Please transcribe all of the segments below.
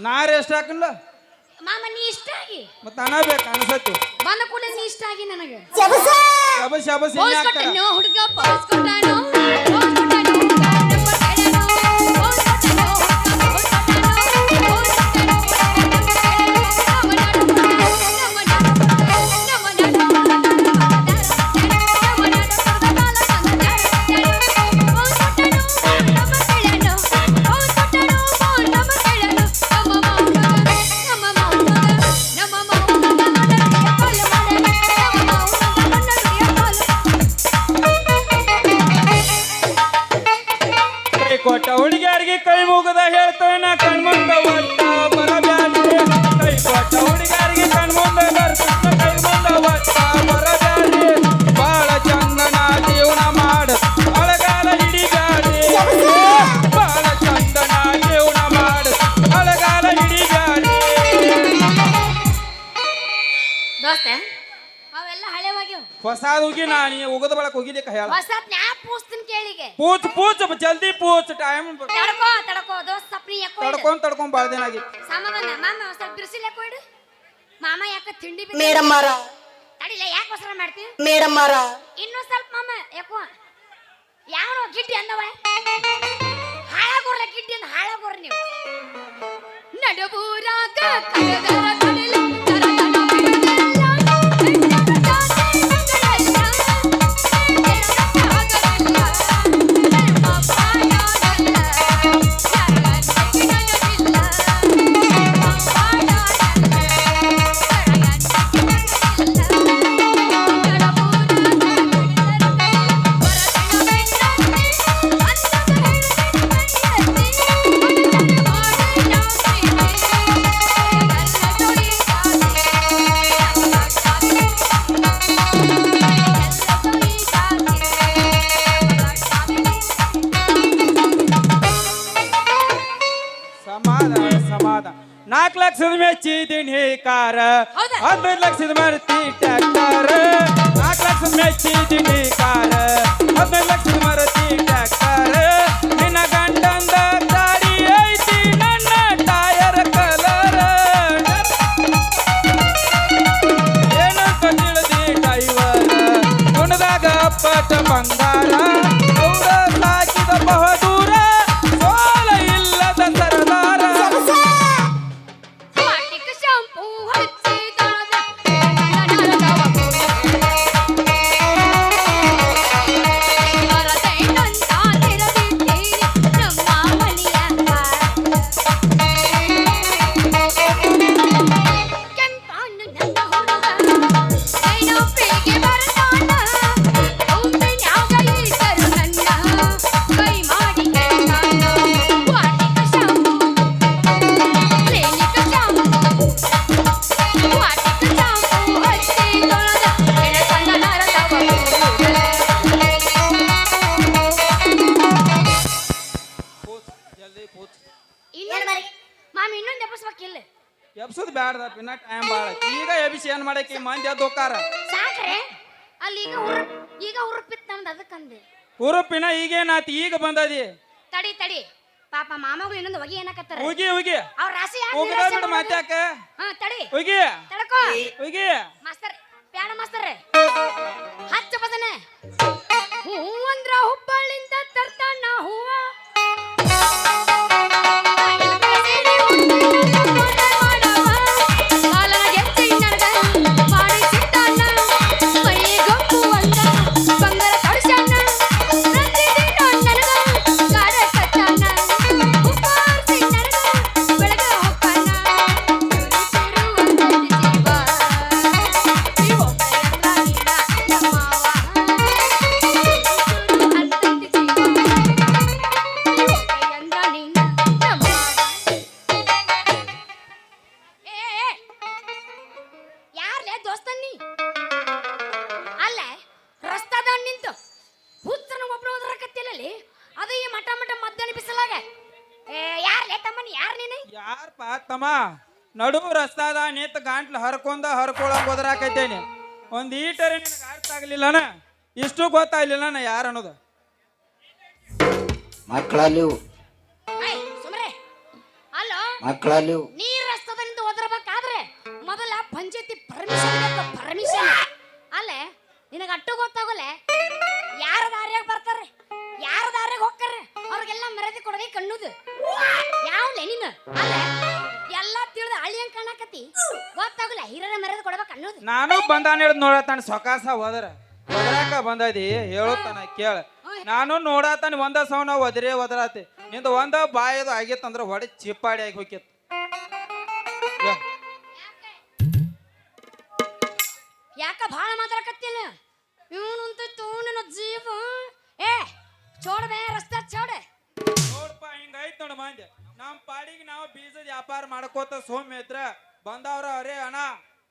ನಾರು ಎಷ್ಟು ಹಾಕಲ್ಲ? ಮಾಮ ನೀ ಇಷ್ಟ ಆಗಿ? ಮತ್ತೆ ಅನ್ನಬೇಕು ಅನ್ಸತ್ತು ಬಂದ ಕೂಡ ನೀ ಇಷ್ಟ ಆಗಿ ನನಗೆ. ಶಬಸ್! ಶಬಸ್ ಪೋಸ್ಕೊಟ್ಟನು ಹುಡುಗ ಪೋಸ್ಕೊಟ್ಟನು ಹೊಸಾದ್ ಹೋಗಿ ನಾನು ಉಗದ ಬಳಕ ಹೋಗಿಲಿಕ್ಕೆ ಹೇಳ ಹೊಸ ಜ್ಞಾಪ್ ಪೂಸ್ತೀನಿ ಕೇಳಿಗೆ. ಪೂಚ್ ಪೂಚ್ ಜಲ್ದಿ ಪೂಚ್ ಟೈಮ್ ತಡ್ಕೋ ತಡ್ಕೋ ದೋಸ್ತ ಸಪ್ನಿ ಯಾಕೋ. ತಡ್ಕೊಂಡ್ ತಡ್ಕೊಂಡ್ ಬಾಳ ದಿನ ಆಗಿ. ಸಮಾಧಾನ ಮಾಮ ಸ್ವಲ್ಪ ಬಿರ್ಸಿಲ್ ಕೊಡು ಮಾಮ ಯಾಕ ತಿಂಡಿ ಬಿಟ್ಟು? ಮೇಡಮ್ ಮಾರ ತಡಿಲ್ಲ ಯಾಕ ಹೊಸರ ಮಾಡ್ತೀವಿ ಮೇಡಮ್ ಮಾರ ಇನ್ನೂ ಸ್ವಲ್ಪ ಮಾಮ ಯಾಕೋ? ಯಾವನೋ ಗಿಡ್ಡಿ ಅಂದವ. ಹಾಳಾಗೋರ್ಲ ಗಿಡ್ಡಿ ಅಂದ ಹಾಳಾಗೋರ್ ನೀವು. ನಡುಬೂರಾಗ ನಾಲ್ಕು ಲಕ್ಷದ ಮೆಚ್ಚಿದೀನಿ ಕಾರ ಹೌದಾ? ಹದಿನೈದು ಲಕ್ಷದ ಮರತಿ ಟ್ರ್ಯಾಕ್ಟರ್ ನಾಲ್ಕು ಲಕ್ಷದ ಮೆಚ್ಚಿದೀನಿ ಕಾರ ಹದಿನೈದು ಲಕ್ಷದ ಮರತಿ ಟ್ರ್ಯಾಕ್ಟರ್ ನಿನ್ನ ಗಂಡಂದ ಗಾಡಿ ಐತಿ ನನ್ನ ಟಯರ್ ಕಲರ್ ಏನಂತ ತಿಳಿದಿ ಡೈವರ್ ಗುಣದಾಗ ಅಪ್ಪಟ ಬಂಗಾರ big ಈಗ ಹುರು ಈಗ ಹುರುಪಿತ್ ನಮ್ದು ಅದಕ್ಕಂದೆ. ಹುರುಪಿನ ಈಗೇನಾತಿ ಈಗ ಬಂದದಿ. ತಡಿ ತಡಿ. ಪಾಪ ಮಾಮಗಳು ಇನ್ನೊಂದು ಹೊಗೆ ಏನಕತ್ತಾರ? ಹೋಗಿ ಹೋಗಿ. ಅವ್ರ ರಾಸಿ ಹೋಗದ ಮಾತ್ಯಾಕ. ಹಾ ತಡಿ. ಹೋಗಿ. ತಡಕೋ. ಹೋಗಿ. ಮಾಸ್ತರ್ ಪ್ಯಾಣ ಮಾಸ್ತರ್. ಹಚ್ಚ ಬದನೆ. ಹೂವಂದ್ರ ಹುಬ್ಬಳ್ಳಿಂದ ತರ್ತಾನ ಹೂವ. ಯಾರಪ್ಪ ತಮ್ಮ ನಡು ರಸ್ತಾದ ನಿಂತ ಗಾಂಟ್ಲು ಹರ್ಕೊಂಡ ಹರ್ಕೊಳಕ್ ಹೋದ್ರಾಕೈತೇನೆ ಒಂದ್ ಈಟರ್ ನಿನಗೆ ಅರ್ಥ ಆಗ್ಲಿಲ್ಲನ ಇಷ್ಟು ಗೊತ್ತಾಗ್ಲಿಲ್ಲ ನಾ ಯಾರು ಅನ್ನೋದು? ಮಕ್ಕಳಲ್ಲಿ ಸುಮ್ರೆ ಅಲ್ಲೋ ಮಕ್ಕಳಲ್ಲಿ ನೀ ರಸ್ತದಿಂದ ಒದರ್ಬೇಕಾದ್ರೆ ಮೊದಲ ಪಂಚಾಯತಿ ಪರ್ಮಿಷನ್ ಪರ್ಮಿಷನ್ ಅಲ್ಲೇ ನಿನಗೆ ಅಟ್ಟು ಗೊತ್ತಾಗಲ್ಲ ಯಾರ ದಾರಿಯಾಗ ಬರ್ತಾರೆ? ಯಾರ ದಾರಿಯಾಗ ಹೋಗ್ತಾರೆ? ಅವ್ರಿಗೆಲ್ಲ ಮರ್ಯಾದೆ ಅನ್ನೋದು ನೀನು ಅಲ್ಲ ಎಲ್ಲ ತಿಳಿದ ಹಳ್ಳಿಯಂಗ್ ಕಾಣಕತ್ತಿ? ಗೊತ್ತಾಗಲ್ಲ ಹಿರಿಯರ ಮರ್ಯಾದೆ ಕೊಡ್ಬೇಕು ಅನ್ನೋದು. ನಾನು ಬಂದಾನ ಹಿಡ್ದು ನೋಡತಾನ ಸೊಕಾಸ ಹೋದ್ರ. ಒದರಾಕ ಬಂದದಿ ಹೇಳುತ್ತಾನ ಕೇಳ. ನಾನು ನೋಡತಾನ ಒಂದ ಸೌನ ಒದರೇ ಒದರಾತಿ. ನಿಂದ ಒಂದ ಬಾಯದು ಆಗಿತ್ತಂದ್ರ ಹೊಡೆ ಚಿಪ್ಪಾಡಿ ಆಗಿ ಹೋಗಿತ್ತು. ಯಾಕ ಭಾಳ ಮಾತಾಡಕತ್ತಿಲ್ಲ ಇವನು ತೂನಿನ ಜೀವ. ಏ ಚೋಡ ಬೇ ರಸ್ತೆ ಚೋಡ. ಹಿಂಗೈತ್ ನೋಡ ಮಂದಿ. ನಮ್ ಪಾಡಿಗೆ ನಾವು ಬೀಜದ ವ್ಯಾಪಾರ ಮಾಡ್ಕೋತ ಸೋಮ್ಯ ಹತ್ರ ಬಂದವ್ರ ಅರೇ ಅಣ್ಣ,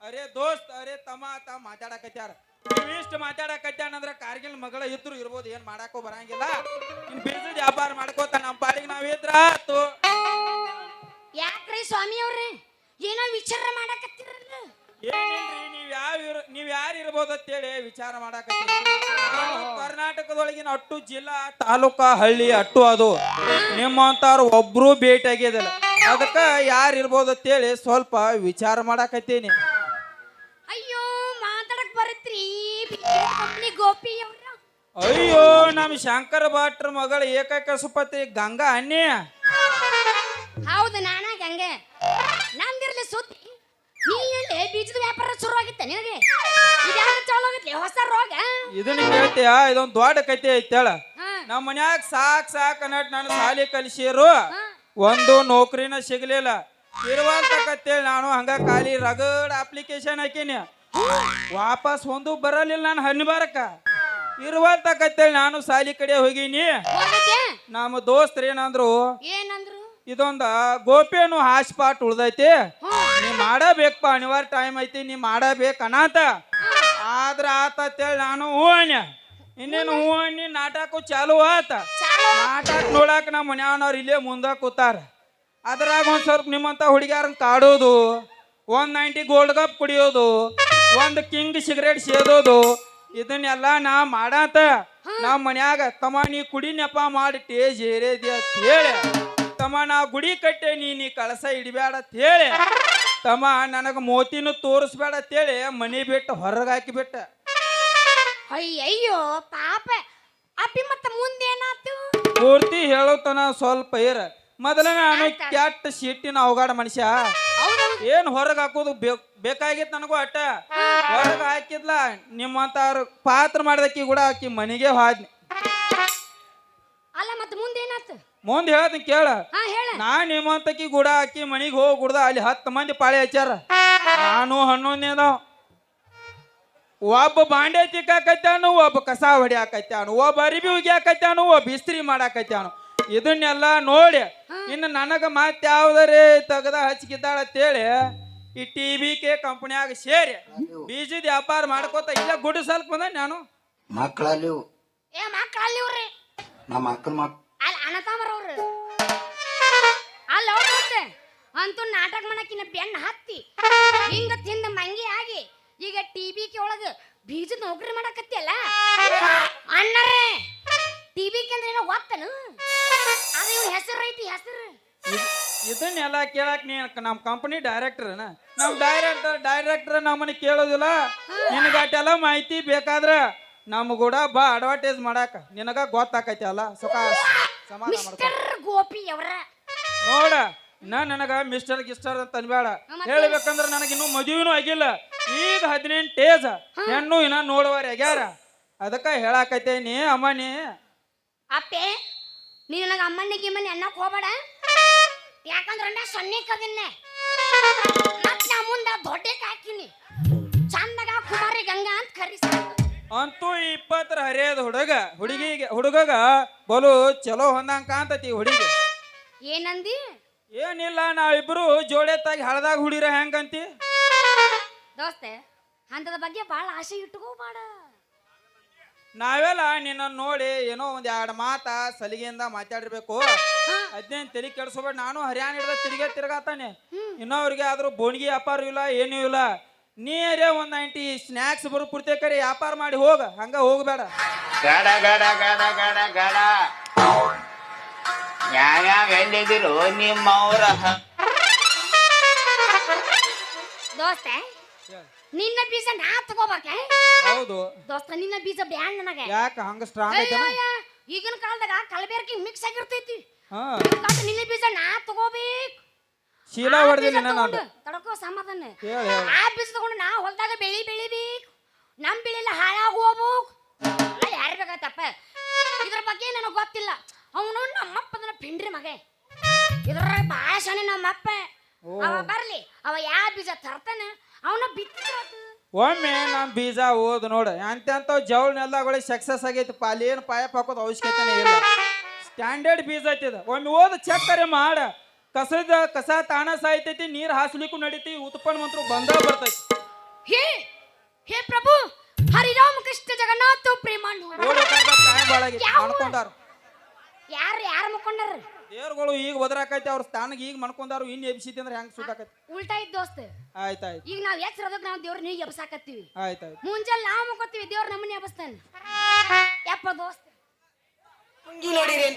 ಅರೇ ದೋಸ್ತ್, ಅರೇ ತಮ್ಮ ತ ಮಾತಾಡಕತ್ಯಾರ. ಇವಿಷ್ಟು ಮಾತಾಡಕತ್ಯಾನಂದ್ರ ಕಾರ್ಗಿಲ್ ಮಗಳ ಇದ್ರು ಇರ್ಬೋದು, ಏನ್ ಮಾಡಾಕೋ ಬರಂಗಿಲ್ಲ. ಇನ್ ಬೀಜದ ವ್ಯಾಪಾರ ಮಾಡ್ಕೋತ ನಮ್ ಪಾಡಿಗೆ ನಾವ್ ಇದ್ರ ಆತು ಯಾಕ್ರಿ ಸ್ವಾಮಿ ಅವ್ರಿ? ಏನೋ ವಿಚಾರ ಮಾಡಕತ್ತಿರಲ್ಲ? ಏನಿಲ್ರಿ ನೀವ್ ಯಾವ ಇರ ನೀವ್ ಯಾರು ಇರ್ಬೋದು ಅಂತೇಳಿ ವಿಚಾರ ಮಾಡಕತ್ತೀನಿ ಕರ್ನಾಟಕದೊಳಗಿನ ಅಟ್ಟು ಜಿಲ್ಲಾ ತಾಲೂಕಾ ಹಳ್ಳಿ ಅಟ್ಟು ಅದು. ನಿಮ್ಮಂತವ್ರು ಒಬ್ರು ಭೇಟಿ ಆಗಿದಿಲ್ಲ ಅದಕ್ಕ ಯಾರು ಇರ್ಬೋದು ಅಂತೇಳಿ ಸ್ವಲ್ಪ ವಿಚಾರ ಮಾಡಾಕತ್ತೀನಿ. ಅಯ್ಯೋ ಮಾತಾಡಕ್ ಬರತ್ರಿ. ಕಂಪ್ನಿ ಗೋಪಿ ಅವ್ರ. ಅಯ್ಯೋ ನಮ್ ಶಂಕರ ಭಟ್ರ ಮಗಳ ಏಕೈಕ ಸುಪತಿ ಗಂಗಾ ಅನ್ನಿ ಹೌದು ನಾನಾ ಗಂಗೆ. ನಂದಿರ್ಲಿ ಸುದ್ದಿ ನೀ ಬೀಜದ ವ್ಯಾಪಾರ ಶುರು ಆಗಿತ್ತ ನಿನಗೆ? ಇದ್ಯಾವ ಚಾಲು ಆಗತ್ಲಿ ಹೊಸ ರೋಗ? ಇದನ್ನ ಕೇಳ್ತೀಯ? ಇದೊಂದ್ ದೊಡ್ಡ ಕತೆ ಐತೇಳ ಹಾ, ನಮ್ಮ ಮನ್ಯಾಗ ಸಾಕ್ ಸಾಕ್ ಅನ್ನಟ್ ನಾನು ಸಾಲಿ ಕಲಿಸಿರು. ಒಂದು ನೌಕರಿನ ಸಿಗ್ಲಿಲ್ಲ. ಇರುವಂತಕತ್ತೇಳಿ ನಾನು ಹಂಗ ಖಾಲಿ ರಗಡ್ ಅಪ್ಲಿಕೇಶನ್ ಹಾಕೀನಿ. ವಾಪಸ್ ಒಂದು ಬರಲಿಲ್ಲ ನಾನು ಹಣ್ಣು ಇರುವಂತ ಇರುವಂತಕತ್ತೇಳಿ ನಾನು ಸಾಲಿ ಕಡೆ ಹೋಗಿನಿ. ನಮ್ಮ ದೋಸ್ತರು ಏನಂದ್ರು ಏನಂದ್ರು? ಇದೊಂದ ಗೋಪಿಯನ್ನು ಹಾಸ್ಪಾಟ್ ಉಳ್ದೈತಿ. ನೀ ಮಾಡಬೇಕಪ್ಪ ಅನಿವಾರ್ಯ ಟೈಮ್ ಐತಿ ನೀ ಮಾಡಬೇಕು ಅನಾತ ಆದ್ರ ಅಂತೇಳಿ ನಾನು ಹೂ ಇನ್ನೇನು ಹೂ ನಾಟಕ ಚಾಲು ಆತ. ನಾಟಕ ನೋಡಾಕ ನಮ್ಮ ಮನ್ಯಾನವ್ರು ಇಲ್ಲೇ ಮುಂದೆ ಕೂತಾರ. ಅದ್ರಾಗ ಒಂದು ಸ್ವಲ್ಪ ನಿಮ್ಮಂತ ಹುಡುಗ್ಯಾರನ್ನ ಕಾಡೋದು ಒಂದ್ ನೈಂಟಿ ಗೋಲ್ಡ್ ಕಪ್ ಕುಡಿಯೋದು ಒಂದು ಕಿಂಗ್ ಸಿಗರೇಟ್ ಸೇದೋದು ಇದನ್ನೆಲ್ಲ ನಾ ಮಾಡಾತ. ನಮ್ಮ ಮನ್ಯಾಗ ತಮ್ಮ ನೀ ಕುಡಿ ನೆಪ ಮಾಡಿ ಟೇಜ್ ಏರೇದಿ ಅಂತ ಹೇಳಿ ತಮ್ಮ ನಾ ಗುಡಿ ಕಟ್ಟೆ ನೀ ನೀ ಕಳಸ ಇಡಬೇಡ ಅಂತ ಹೇಳಿ ತಮ್ಮ ನನಗೆ ಮೋತಿನೂ ತೋರಿಸ್ಬೇಡ ಅಂತೇಳಿ ಮನಿ ಬಿಟ್ಟು ಹೊರಗೆ ಹಾಕಿ ಬಿಟ್ಟ. ಅಯ್ಯಯ್ಯೋ ಪಾಪ. ಅಪ್ಪಿ ಮತ್ತ ಮುಂದೇನಾತು ಪೂರ್ತಿ ಹೇಳೋತನ ಸ್ವಲ್ಪ ಇರ. ಮೊದಲ ನಾನು ಕೆಟ್ಟ ಸಿಟ್ಟಿನ ಅವಗಾಡ ಮನುಷ್ಯ. ಏನ್ ಹೊರಗೆ ಹಾಕೋದು ಬೇಕ್- ಬೇಕಾಗಿತ್ತು ನನಗೂ ಅಟ್ಟ. ಹೊರಗೆ ಹಾಕಿದ್ಲ ನಿಮ್ಮಂತ ಪಾತ್ರ ಮಾಡ್ದಕ್ಕಿ ಕೂಡ ಆಕಿ ಮನೆಗೆ ಹೋದ್ನಿ. ಅಲ್ಲ ಮತ್ತೆ ಮುಂದೆ ಏನಾಯ್ತು ಮುಂದೆ ಹೇಳ್ತೀನಿ ಕೇಳ. ಹಾ ಹೇಳ. ನಾ ನಿಮ್ಮಂತಕಿ ಗುಡ ಆಕಿ ಮನಿಗೆ ಹೋಗಿ ಗುಡ್ದ ಅಲ್ಲಿ ಹತ್ತು ಮಂದಿ ಪಾಳಿ ಹಚ್ಚಾರ ನಾನು ಹನ್ನೊಂದೇದ ಒಬ್ಬ ಬಾಂಡೆ ತಿಕ್ಕಾಕತ್ಯಾನು ಒಬ್ಬ ಕಸ ಹೊಡಿಯಾಕತ್ಯಾನು ಒಬ್ಬ ಅರಿಬಿ ಉಗಿಯಾಕತ್ಯಾನು ಒಬ್ಬ ಇಸ್ತ್ರಿ ಮಾಡಾಕತ್ಯಾನು. ಇದನ್ನೆಲ್ಲ ನೋಡಿ ಇನ್ನು ನನಗ ಮತ್ತೆ ಯಾವ್ದಾರೆ ತೆಗದ ಹಚ್ಕಿದ್ದಾಳ ಅಂತೇಳಿ ಈ ಟಿ ವಿ ಕೆ ಕಂಪನಿಯಾಗ ಸೇರಿ ಬೀಜದ ವ್ಯಾಪಾರ ಮಾಡ್ಕೋತ ಇಲ್ಲ ಗುಡಿ ಸ್ವಲ್ಪ ಬಂದ ನಾನು. ಮಕ್ಕಳಲ್ಲಿ ಏ ಮಕ್ಕಳಲ್ಲಿ ಇವ್ರಿ ನಮ್ಮ ಅಕ್ಕನ ಮಾತು. ಅಲ್ಲ ಅಣ್ಣತಾಮರ ಅವ್ರು. ಅಲ್ಲ ಅವ್ರು ಮತ್ತೆ? ಅಂತೂ ನಾಟಕ ಮಾಡಕ್ಕಿನ ಬೆನ್ನ ಹತ್ತಿ. ಹಿಂಗ ತಿಂದ ಮಂಗಿ ಆಗಿ ಈಗ ಟಿ ಬಿ ಕೆ ಒಳಗ ಬೀಜದ ನೌಕರಿ ಮಾಡಕತ್ತಿಯಲ್ಲ? ಅಣ್ಣರೇ ಟಿವಿ ಬಿ ಕೆ ಅಂದ್ರೆ ಏನೋ ಗೊತ್ತನು? ಅದು ಇವ್ನ ಹೆಸರು ಐತಿ ಹೆಸರು. ಇದನ್ನೆಲ್ಲ ಕೇಳಕ್ ನೀ ನಮ್ಮ ಕಂಪನಿ ಡೈರೆಕ್ಟರ್ ನಮ್ಮ ಡೈರೆಕ್ಟರ್ ಡೈರೆಕ್ಟರ್ ನಮ್ಮನ್ನ ಕೇಳೋದಿಲ್ಲ. ನಿನಗೆ ಅಟ್ಟೆಲ್ಲ ಮಾಹಿತಿ ಬೇಕಾದ್ರ ನಮ್ಮ ಕೂಡ ಬಾ ಅಡ್ವರ್ಟೈಸ್ ಮಾಡಾಕ. ನಿನಗ ಗೊತ್ತಾಕೈತಿ ಅಲ್ಲ? ಸುಖ ಸಮಾಧಾನ ಮಾಡ್ಕೊ. ಮಿಸ್ಟರ್ ಗೋಪಿ ಅವರ. ನೋಡ ಇನ್ನ ನನಗ ಮಿಸ್ಟರ್ ಗಿಸ್ಟರ್ ಅಂತ ಅನ್ಬೇಡ ಹೇಳ್ಬೇಕಂದ್ರ ನನಗ ಇನ್ನೂ ಮದುವೆನೂ ಆಗಿಲ್ಲ. ಈಗ ಹದಿನೆಂಟು ಏಜ್ ಹೆಣ್ಣು ಇನ್ನ ನೋಡುವಾರ ಆಗ್ಯಾರ. ಅದಕ್ಕ ಹೇಳಾಕೈತೇನಿ ಅಮ್ಮನಿ. ಅಪ್ಪೆ ನೀನು ನನಗೆ ಅಮ್ಮನಿ ಗಿಮ್ಮನಿ ಅನ್ನಕ್ ಹೋಗ್ಬೇಡ. ಯಾಕಂದ್ರೆ ನಾ ಸಣ್ಣಕ್ಕದಿನ್ನೆ ಮತ್ತೆ ನಾ ಮುಂದ ದೊಡ್ಡ ಹಾಕಿನಿ ಇಪ್ಪತ್ತರ ಹರಿಯದ ಹುಡುಗ? ಹುಡುಗಿಗೆ ಹುಡುಗಗ ಬಲು ಚಲೋ ಹೊಂದಂಗ ಕಾಂತತಿ ಹುಡುಗಿ. ಏನಂದಿ? ಏನಿಲ್ಲ ನಾವಿಬ್ರು ಜೋಡೆತ್ತಾಗಿ ಹಳದಾಗ ಹುಡಿರ ಹೆಂಗಂತಿ? ದೋಸ್ತೆ ಅಂತದ ಬಗ್ಗೆ ಬಹಳ ಆಸೆ ಇಟ್ಕೋಬೇಡ ನಾವೆಲ್ಲ ನಿನ್ನ ನೋಡಿ ಏನೋ ಒಂದ್ ಎರಡು ಮಾತ ಸಲಿಗೆಯಿಂದ ಮಾತಾಡಿರ್ಬೇಕು ಅದ್ನೇನ್ ತಲೆ ಕೆಡ್ಸೋಬೇಡ ನಾನು ಹರಿಯಾಣ ಹಿಡ್ದ ತಿರುಗೇ ತಿರ್ಗಾತಾನೆ. ಇನ್ನೊವ್ರಿಗೆ ಆದ್ರೂ ಬೋಣಿಗೆ ವ್ಯಾಪಾರ ಇಲ್ಲ ಏನೂ ಇಲ್ಲ. ನೀರೇ ಒಂದ್ ನೈಂಟಿ ಸ್ನ್ಯಾಕ್ಸ್ ಬರೋ ಪೂರ್ತಿ ಕರೆ ವ್ಯಾಪಾರ ಮಾಡಿ ಹೋಗ ಹಂಗ ಹೋಗಬೇಡ. ಗಡ ಗಡ ಗಡ ಗಡ ಗಡ. ಯಾವ್ಯಾವ ಎಲ್ಲಿದಿರು ನಿಮ್ಮವ್ರ ದೋಸ್ತ ನಿನ್ನ ಬೀಜ ನಾ ತಗೋಬೇಕೆ ಹೌದು. ದೋಸ್ತ ನಿನ್ನ ಬೀಜ ಬ್ಯಾನ್ ನನಗೆ. ಯಾಕ ಹಂಗ ಸ್ಟ್ರಾಂಗ್ ಐತನ ಈಗಿನ ಕಾಲದಾಗ ಕಲಬೇರ್ಕಿ ಮಿಕ್ಸ್ ಆಗಿರ್ತೈತಿ. ಹಾ. ನಿನ್ನ ಬೀಜ ನಾ ತಗೋಬೇಕು. ಶೀಲ ಹೊಡೆದಿಲ್ಲ ನಾನು ತಡಕೋ ಸಮಾಧಾನ. ಆ ಬೀಜ ತಗೊಂಡು ನಾ ಹೊಲ್ದಾಗ ಬೆಳಿ ಬೆಳಿಬೇಕು. ನಮ್ ಬೆಳೆಲ್ಲ ಹಾಳಾಗಿ ಹೋಗ್ಬೇಕು ಯಾರು ಬೇಕಾಯ್ತಪ್ಪ ಇದ್ರ ಬಗ್ಗೆ ನನಗೆ ಗೊತ್ತಿಲ್ಲ. ಅವನು ನಮ್ಮಪ್ಪ ಅದನ್ನ ಪಿಂಡ್ರಿ ಮಗೆ. ಇದ್ರ ಭಾಳ ಶಾನೆ ನಮ್ಮಪ್ಪ. ಅವ ಬರ್ಲಿ ಅವ ಯಾ ಬೀಜ ತರ್ತಾನೆ ಅವನ ಬಿತ್ತಿ ಒಮ್ಮೆ ನಮ್ಮ ಬೀಜ ಓದ್ ನೋಡು ಅಂತ ಜವಳ ನೆಲಗಳಿಗೆ ಸಕ್ಸಸ್ ಆಗೈತಿ ಪಾಲಿ ಏನು ಪಾಯಪ್ ಹಾಕೋದು ಅವಶ್ಯಕತೆ ಇಲ್ಲ. ಸ್ಟ್ಯಾಂಡರ್ಡ್ ಬೀಜ ಐತಿದ ಒಮ್ಮೆ ಓದ್ ಚೆಕ್ ಕರೆ ಮಾಡ. ಕಸದ ಕಸ ತಾಣ ಸಾಯ್ತೈತಿ ನೀರ್ ಹಾಸ್ಲಿಕ್ಕೂ ನಡೀತಿ ಉತ್ಪನ್ನ ಮಂತ್ರ ಬಂದ ಬರ್ತೈತಿ. ಹೇ ಹೇ ಪ್ರಭು ಹರಿರಾಮ ಕೃಷ್ಣ ಜಗನ್ನಾಥ ಪ್ರೇಮಾಂಡು ಮಾಡ್ಕೊಂಡಾರು ಯಾರು ಯಾರು ಮುಕ್ಕೊಂಡಾರ ದೇವ್ರುಗಳು ಈಗ ಒದರಾಕೈತಿ ಅವ್ರ ಸ್ಥಾನಕ್ಕೆ ಈಗ ಮಾಡ್ಕೊಂಡಾರು ಇನ್ ಎಬ್ಸಿತಿ ಅಂದ್ರೆ ಹೆಂಗ್ ಸುತ್ತಾಕೈತಿ ಉಲ್ಟಾ ಇದ್ದ ದೋಸ್ತ. ಆಯ್ತಾಯ್ತು. ಈಗ ನಾವ್ ಎಚ್ಚರದಾಗ ನಾವು ದೇವ್ರ ನೀವು ಎಬ್ಸಾಕತ್ತೀವಿ. ಆಯ್ತಾಯ್ತು. ಮುಂಜಾನೆ ನಾವು ಮುಕ್ಕೋತೀವಿ ದೇವ್ರ ನಮ್ಮನ್ನ ಎಬ್ಸ್ತಾನೆ. ಯಪ್ಪ ದೋಸ್ತ. ನೋಡಿರಿ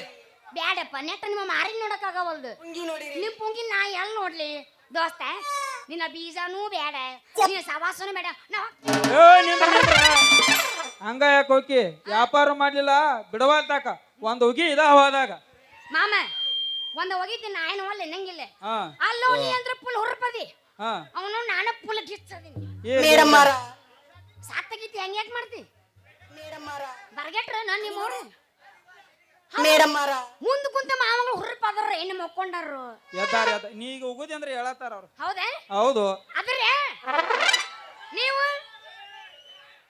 ಬ್ಯಾಡಪ್ಪ ನೆಟ್ಟ ನಿಮ್ಮ ಮಾರಿ ನೋಡಕ್ ಆಗವಲ್ದು. ಪುಂಗಿ ನೋಡಿ ನಿಮ್ ಪುಂಗಿ ನಾ ಎಲ್ ನೋಡ್ಲಿ? ದೋಸ್ತ ನಿನ್ನ ಬೀಜನೂ ಬೇಡ ನಿನ್ನ ಸವಾಸನೂ ಬೇಡ ನಾವ್ ಏ ನಿಂದ್ರ ನಿಂದ್ರ ಹಂಗ ಯಾಕೆ ಹೋಗಿ ವ್ಯಾಪಾರ ಮಾಡ್ಲಿಲ್ಲ ಬಿಡವಾಲ್ತಾಕ ಒಂದ್ ಹೋಗಿ ಇದ ಹೋದಾಗ ಮಾಮ ಒಂದ್ ಹೋಗಿದ್ದೆ ನಾ ಏನು ಒಲ್ಲೆ ನಂಗಿಲ್ಲ. ಹಾ. ಅಲ್ಲೋ ನೀ ಅಂದ್ರೆ ಫುಲ್ ಹುರ್ಪದಿ. ಹಾ. ಅವನು ನಾನು ಫುಲ್ ಗಿಚ್ಚದೀನಿ ಏ ಮೇಡಮ್ ಮಾರ ಸಾತ್ತಾಗಿತ್ತು ಹೆಂಗ್ ಯಾಕೆ ಮಾಡ್ತಿ? ಮೇಡಮ್ ಮಾರ ಬರ್ಗೆಟ್ರ ನಾನು ನಿಮ್ಮವ್ರು ಮೇಡಮ್ ಮಾರ ಮುಂದ್ ಕುಂತ ಮಾಮಗಳು ಹುರ್ಪದ್ರ ಏನು ಮಕ್ಕೊಂಡಾರು ಎದ್ದಾರ ಎದ್ದ ನೀ ಈಗ ಹೋಗುದಿ ಅಂದ್ರೆ ಹೇಳತ್ತಾರ ಅವ್ರು. ಹೌದಾ? ಹೌದು. ಅದ್ರೆ? ನೀವು?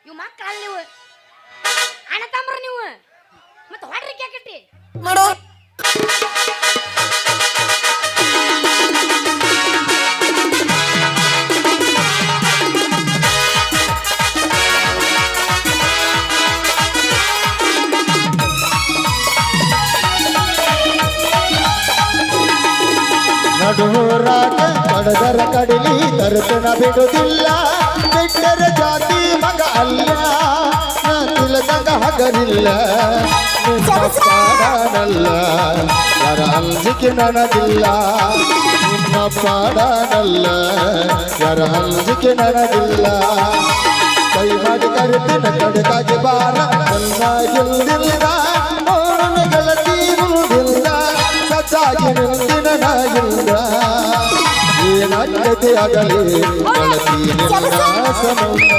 ಇವ್ ಮಕ್ಕಳಲ್ಲ ನೀವು? ಅಣ್ಣ ತಮ್ರ ನೀವು? ಮತ್ತೆ ಹೊಡ್ರಿ ಕ್ಯಾಕಟ್ಟಿ ಮಾಡೋ ಕಡದರ ಕಡಿಲಿ ತರುತನ ಬಿಡುವುದಿಲ್ಲ ಬಿಟ್ಟರೆ ಜಾತಿ ಮಗ ಅಲ್ಲ. ನಾ ತಿಲಕಂಗ ಹಗರಿಲ್ಲ. ನಿಮ್ಮ ಪಾಡನಲ್ಲ ಯಾರ ಅಂಜಿಕೆ ನನಗಿಲ್ಲ. ನಿಮ್ಮ ಪಾಡನಲ್ಲ ಯಾರ ಅಂಜಿಕೆ ನನಗಿಲ್ಲ. ಕೈ ಮಾಡಿ ಕರೆತಿನ ಕಡೆಗಾಗಿ ಬಾರ ನನ್ನ ಗೆಲ್ದಿಲ್ಲ ಅವನ ಗೆಳತಿ ಇರುವುದಿಲ್ಲ ಸಚ್ಚಾಗಿ ನಿಂತಿನ ನಾಗಿಲ್ಲ ಏನಾಗತಿ ಆಗಲಿ ಗೆಳತಿ ನಿನ್ನ ಸಮಂತ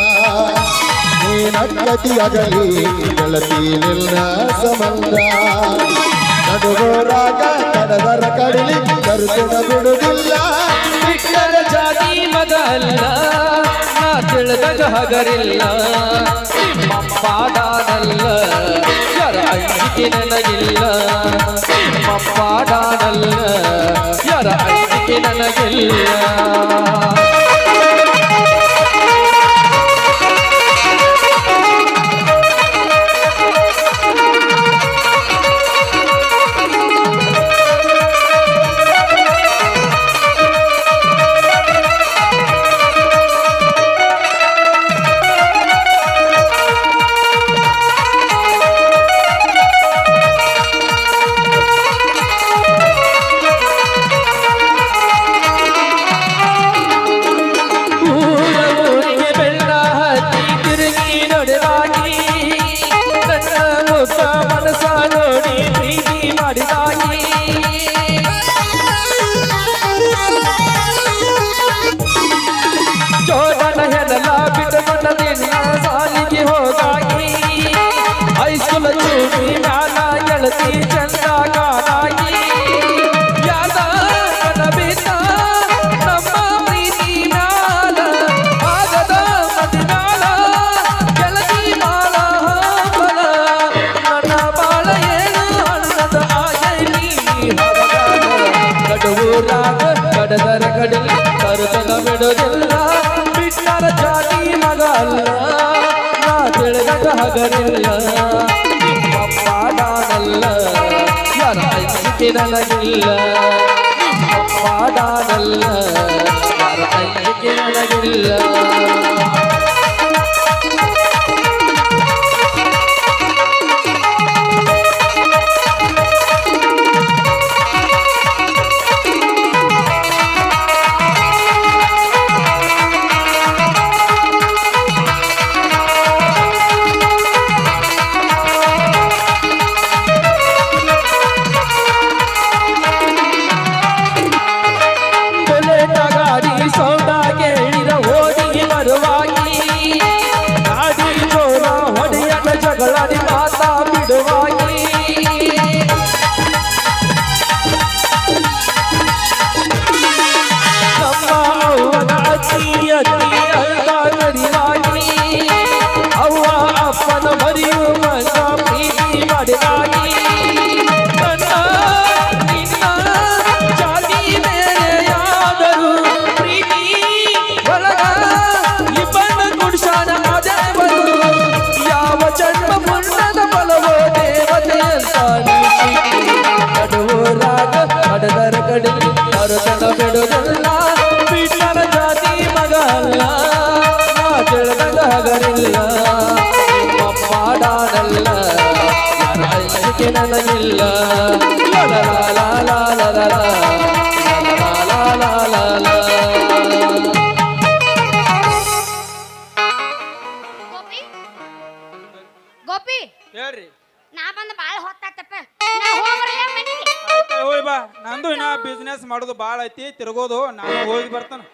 ಏನಾಗತಿ ಆಗಲಿ ಗೆಳತಿ ನಿನ್ನ ಸಂಬಂಧ ನಡುಗೋರಾಗ ಕಡದರ ಕಡಿಲಿ ಕರುತಿನ ಬಿಡುವುದಿಲ್ಲ ಜಾತಿ ಮಗ ಅಲ್ಲ ನಾ ತಿಳಿದಾಗ ಹಗರಿಲ್ಲ ನಿಮ್ಮ ಪಾಡಾನಲ್ಲ. ಯಾರ ಅಂಜಿಕೆ ನನಗಿಲ್ಲ. ನಿಮ್ಮ ಪಾಡಾನಲ್ಲ. ಯಾರ ಅಂಜಿಕೆ ನನಗಿಲ್ಲ. ಕಡದರ ಕಡಲಿ ಕರುತನ ಬಿಡೋದಿಲ್ಲ. ಬಿಟ್ಟರ ಜಾತಿ ಮಗ ಅಲ್ಲ, ನಾ ತಿಳಿದ ಹಗರಿಲ್ಲ. ಅಪ್ಪ ನಾನಲ್ಲ, ಯಾರ ನನಗಿಲ್ಲ. ಅಪ್ಪ ನಾನಲ್ಲ, ಯಾರ ನನಗಿಲ್ಲ. ಗೋಪಿ ಹೇಳ್ರಿ ನಾ ಬಂದು ಬಾಳ ನಾ ಬಾ ನಂದು ಇನ್ನ ಬಿಸ್ನೆಸ್ ಮಾಡೋದು ಬಾಳ ಐತಿ ತಿರ್ಗೋದು ನಾನು ಹೋಗಿ ಬರ್ತಾನೆ